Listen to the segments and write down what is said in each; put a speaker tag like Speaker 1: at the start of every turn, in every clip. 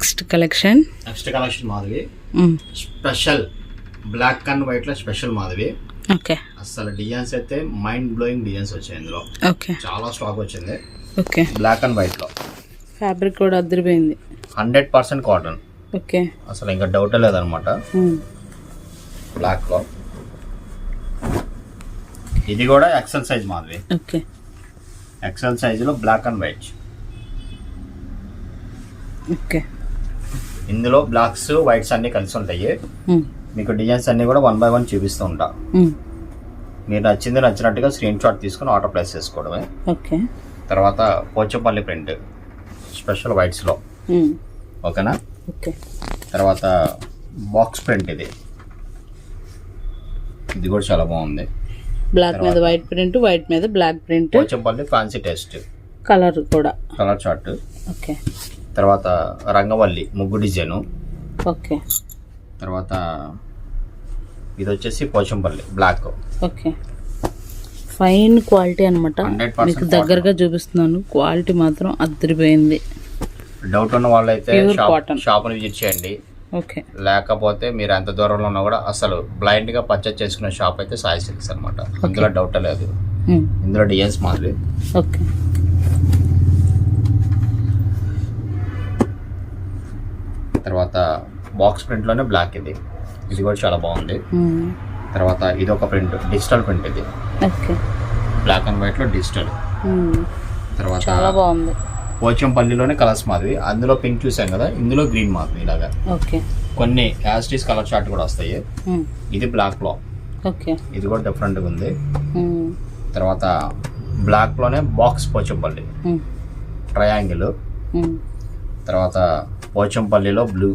Speaker 1: Next collection?
Speaker 2: Next collection Madhavi. Special black and వైట్లో special Madhavi.
Speaker 1: Okay.
Speaker 2: అసలు designs అయితే mind blowing designs వచ్చాయి ఇందులో.
Speaker 1: ఓకే.
Speaker 2: చాలా స్టాక్ వచ్చింది.
Speaker 1: ఓకే.
Speaker 2: బ్లాక్ అండ్ వైట్లో.
Speaker 1: ఫ్యాబ్రిక్ కూడా అదిరిపోయింది
Speaker 2: హండ్రెడ్ పర్సెంట్ కాటన్
Speaker 1: ఓకే.
Speaker 2: అసలు ఇంకా డౌట్ లేదనమాట. బ్లాక్లో. ఇది కూడా XL size Madhavi.
Speaker 1: Okay.
Speaker 2: XL సైజ్లో బ్లాక్ అండ్ వైట్
Speaker 1: ఓకే.
Speaker 2: ఇందులో బ్లాక్స్ వైట్స్ అన్ని కలిసి ఉంటాయి. మీకు డిజైన్స్ అన్ని కూడా వన్ బై వన్ చూపిస్తూ ఉంటా. మీరు నచ్చింది నచ్చినట్టుగా స్క్రీన్ షాట్ తీసుకుని ఆర్డర్ ప్లేస్ చేసుకోవడమే.
Speaker 1: ఓకే.
Speaker 2: తర్వాత పోచపల్లి ప్రింట్ స్పెషల్ వైట్స్లో ఓకేనా?
Speaker 1: ఓకే.
Speaker 2: తర్వాత బాక్స్ ప్రింట్ ఇది. ఇది కూడా చాలా బాగుంది.
Speaker 1: బ్లాక్ మీద వైట్ ప్రింట్ వైట్ మీద black print.
Speaker 2: Pochampally fancy test.
Speaker 1: Colour కూడా.
Speaker 2: Colour chart.
Speaker 1: ఓకే.
Speaker 2: తర్వాత రంగవల్లి ముగ్గు డిజైను.
Speaker 1: ఓకే.
Speaker 2: తర్వాత ఇది వచ్చేసి Pochampally black.
Speaker 1: Okay. Fine quality అనమాట
Speaker 2: 100%
Speaker 1: మీకు దగ్గరగా చూపిస్తున్నాను. క్వాలిటీ మాత్రం అదిరిపోయింది
Speaker 2: డౌట్ ఉన్న వాళ్ళైతే
Speaker 1: cotton.
Speaker 2: షాప్ని విజిట్ చేయండి.
Speaker 1: ఓకే.
Speaker 2: లేకపోతే మీరు ఎంత దూరంలో ఉన్నా కూడా అసలు బ్లైండ్గా పర్చేస్ చేసుకునే షాప్ అయితే సాయి సిల్క్స్ అనమాట అందులో డౌట్ లేదు. ఇందులో డిజైన్స్ మాదిరి
Speaker 1: ఓకే.
Speaker 2: తర్వాత బాక్స్ ప్రింట్లోనే బ్లాక్ ఇది. ఇది కూడా చాలా బాగుంది.
Speaker 1: మ్మ్.
Speaker 2: తర్వాత ఇది ఒక ప్రింట్ డిజిటల్ ప్రింట్ ఇది బ్లాక్ అండ్ వైట్లో డిజిటల్. తర్వాత
Speaker 1: చాలా బాగుంది.
Speaker 2: పోచంపల్లిలోనే కలర్స్ మాదిరి అందులో పింక్ చూసాం కదా ఇందులో గ్రీన్ మాదిరి ఇలాగా.
Speaker 1: ఓకే
Speaker 2: కొన్ని యాస్టీస్ కలర్ చార్ట్ కూడా వస్తాయి.
Speaker 1: మ్మ్.
Speaker 2: ఇది బ్లాక్లో.
Speaker 1: ఓకే
Speaker 2: ఇది కూడా డిఫరెంట్గా ఉంది.
Speaker 1: మ్మ్.
Speaker 2: తర్వాత బ్లాక్లోనే బాక్స్ పోచంపల్లి. ట్రయాంగిల్. తర్వాత పోచంపల్లిలో బ్లూ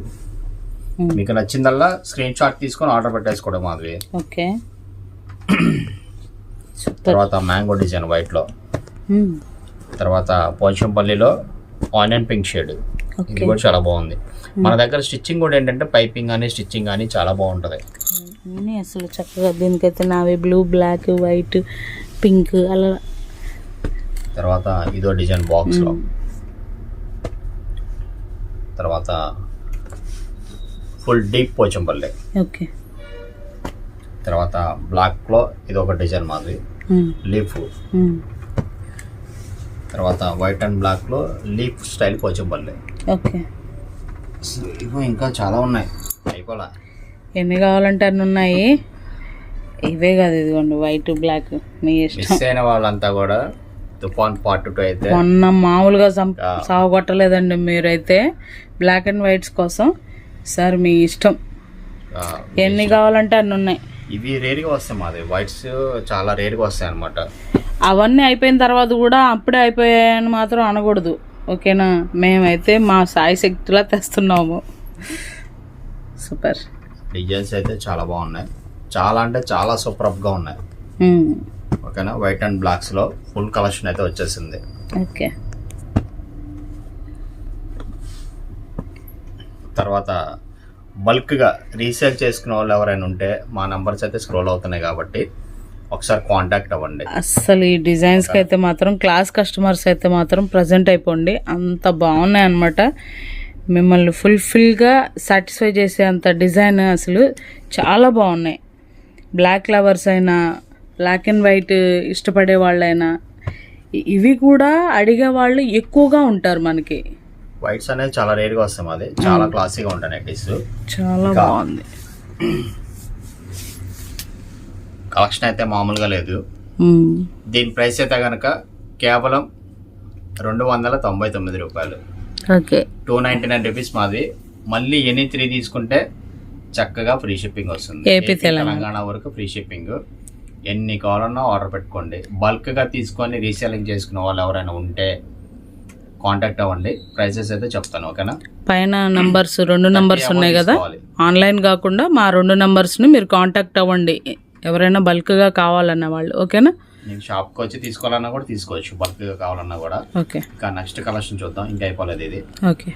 Speaker 1: మ్మ్.
Speaker 2: మీకు నచ్చిందల్లా స్క్రీన్ షాట్ తీసుకొని ఆర్డర్ పెట్టేసుకోవడం మాధవి.
Speaker 1: ఓకే.
Speaker 2: తర్వాత మ్యాంగో డిజైన్ వైట్లో.
Speaker 1: మ్మ్.
Speaker 2: తర్వాత పోచంపల్లిలో ఆనియన్ పింక్ షేడ్ ఇది కూడా చాలా బాగుంది. మన దగ్గర స్టిచ్చింగ్ కూడా ఏంటంటే పైపింగ్ కానీ స్టిచ్చింగ్ కానీ చాలా బాగుంటది.
Speaker 1: అసలు చక్కగా దీనికైతే నావి బ్లూ బ్లాక్ వైట్ పింక్ అలా
Speaker 2: తర్వాత ఇదో డిజైన్ బాక్స్లో. తర్వాత ఫుల్ డీప్ పోచంపల్లి.
Speaker 1: ఓకే.
Speaker 2: తర్వాత బ్లాక్లో ఇది ఒక డిజైన్ మాది. లీఫ్. తర్వాత వైట్ అండ్ బ్లాక్లో లీఫ్ స్టైల్ పోచంపల్లి.
Speaker 1: ఓకే.
Speaker 2: ఇవి ఇంకా చాలా ఉన్నాయి. అయిపోలా?
Speaker 1: ఎన్ని కావాలంటే అన్ని ఉన్నాయి. ఇవే కాదు ఇదిగోండి వైట్ బ్లాక్ మీ ఇష్టం.
Speaker 2: మిస్ అయిన వాళ్ళంతా కూడా తుఫాన్ పార్ట్ టూ అయితే.
Speaker 1: మొన్న మామూలుగా సం
Speaker 2: ఆ.
Speaker 1: సాగు కొట్టలేదండి మీరైతే. బ్లాక్ అండ్ వైట్స్ కోసం. సార్ మీ ఇష్టం. ఎన్ని కావాలంటే అన్ని ఉన్నాయి.
Speaker 2: ఇవి రేర్గా వస్తాయి మాది. వైట్స్ చాలా రేర్గా వస్తాయి అనమాట
Speaker 1: అవన్నీ అయిపోయిన తర్వాత కూడా అప్పుడే అయిపోయాయని మాత్రం అనకూడదు. ఓకేనా? మేమైతే మా సాయి శక్తిలా తెస్తున్నాము. సూపర్.
Speaker 2: డిజైన్స్ అయితే చాలా బాగున్నాయి. చాలా అంటే చాలా సూపర్గా ఉన్నాయి. ఓకేనా? వైట్ అండ్ బ్లాక్స్లో ఫుల్ కలెక్షన్ అయితే వచ్చేసింది.
Speaker 1: ఓకే.
Speaker 2: తర్వాత బల్క్గా రీసేల్ చేసుకునే వాళ్ళు ఎవరైనా ఉంటే మా నంబర్స్ అయితే స్క్రోల్ అవుతున్నాయి కాబట్టి ఒకసారి కాంటాక్ట్ అవ్వండి.
Speaker 1: అస్సలు ఈ డిజైన్స్కి అయితే మాత్రం క్లాస్ కస్టమర్స్ అయితే మాత్రం ప్రజెంట్ అయిపోండి. అంత బాగున్నాయి అనమాట మిమ్మల్ని ఫుల్ఫిల్గా సాటిస్ఫై చేసే అంత డిజైన్ అసలు చాలా బాగున్నాయి. బ్లాక్ లవర్స్ అయినా బ్లాక్ అండ్ వైట్ ఇష్టపడే వాళ్ళైనా ఇవి కూడా అడిగే వాళ్ళు ఎక్కువగా ఉంటారు మనకి.
Speaker 2: వైట్స్ అనేది చాలా రేర్గా వస్తాయి మాది. చాలా క్లాసీగా ఉంటాయి నెట్టీస్
Speaker 1: చాలా బాగుంది.
Speaker 2: కలెక్షన్ అయితే మామూలుగా లేదు. దీని ప్రైస్ అయితే కనుక కేవలం రెండు వందల తొంభై తొమ్మిది రూపాయలు.
Speaker 1: Okay.
Speaker 2: Two ninety nine rupees మాది. మళ్ళీ ఎనీ త్రీ తీసుకుంటే చక్కగా ఫ్రీ షిప్పింగ్ వస్తుంది.
Speaker 1: తెలంగాణ
Speaker 2: వరకు ఫ్రీ షిప్పింగ్ ఎన్ని కావాలన్నా ఆర్డర్ పెట్టుకోండి. బల్క్గా తీసుకొని రీసేలింగ్ చేసుకునే వాళ్ళు ఎవరైనా ఉంటే కాంటాక్ట్ అవ్వండి. ప్రైసెస్ అయితే చెప్తాను ఓకేనా?
Speaker 1: పైన నంబర్స్ రెండు నంబర్స్ ఉన్నాయి కదా. ఆన్లైన్ కాకుండా మా రెండు నంబర్స్ని మీరు కాంటాక్ట్ అవ్వండి. ఎవరైనా బల్క్గా కావాలన్న వాళ్ళు ఓకేనా?
Speaker 2: నేను షాప్కి వచ్చి తీసుకోవాలన్నా కూడా తీసుకోవచ్చు. బల్క్గా కావాలన్నా కూడా.
Speaker 1: ఓకే.
Speaker 2: ఇంకా నెక్స్ట్ కలెక్షన్ చూద్దాం. ఇంకా అయిపోలేదు ఇది.
Speaker 1: ఓకే.